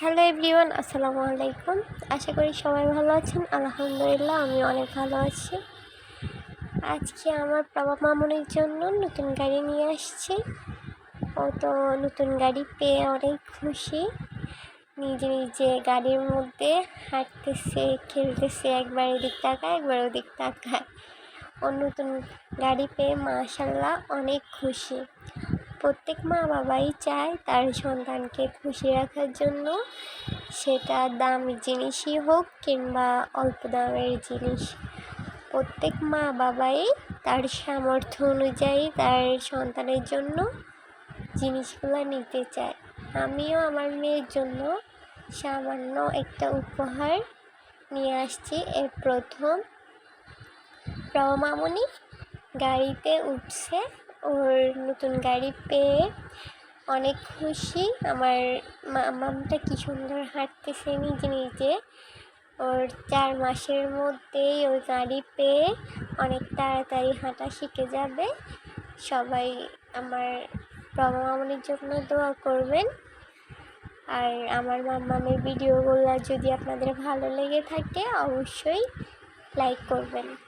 Hello everyone, আসসালামু আলাইকুম। আশা করি সবাই ভালো আছেন। আলহামদুলিল্লাহ আমি অনেক ভালো আছি। আজকে আমার বাবা মামনির জন্য নতুন গাড়ি নিয়ে আসছি। ও তো নতুন গাড়ি পেয়ে অনেক খুশি। নিজে নিজে গাড়ির মধ্যে হাঁটতেছে, খেলতেছে, একবার এদিক তাকায়, একবার ওদিক তাকায়। ও নতুন গাড়ি পেয়ে মাশাল্লাহ অনেক খুশি। প্রত্যেক মা বাবাই চায় তার সন্তানকে খুশি রাখার জন্য। সেটা দামি জিনিসই হোক কিংবা অল্প দামের জিনিস। প্রত্যেক মা বাবাই তার সামর্থ্য অনুযায়ী তার সন্তানের জন্য জিনিসগুলো নিতে চায়। আমিও আমার মেয়ের জন্য সামান্য একটা উপহার নিয়ে আসছি। এর প্রথম রমামণি গাড়িতে উঠছে। ওর নতুন গাড়ি পেয়ে অনেক খুশি। আমার মামটা কি সুন্দর হাঁটতেছে নিজে নিজে। ওর চার মাসের মধ্যেই ওই গাড়ি পেয়ে অনেক তাড়াতাড়ি হাঁটা শিখে যাবে। সবাই আমার বাবা জন্য দোয়া করবেন। আর আমার মামামের ভিডিওগুলো যদি আপনাদের ভালো লেগে থাকে, অবশ্যই লাইক করবেন।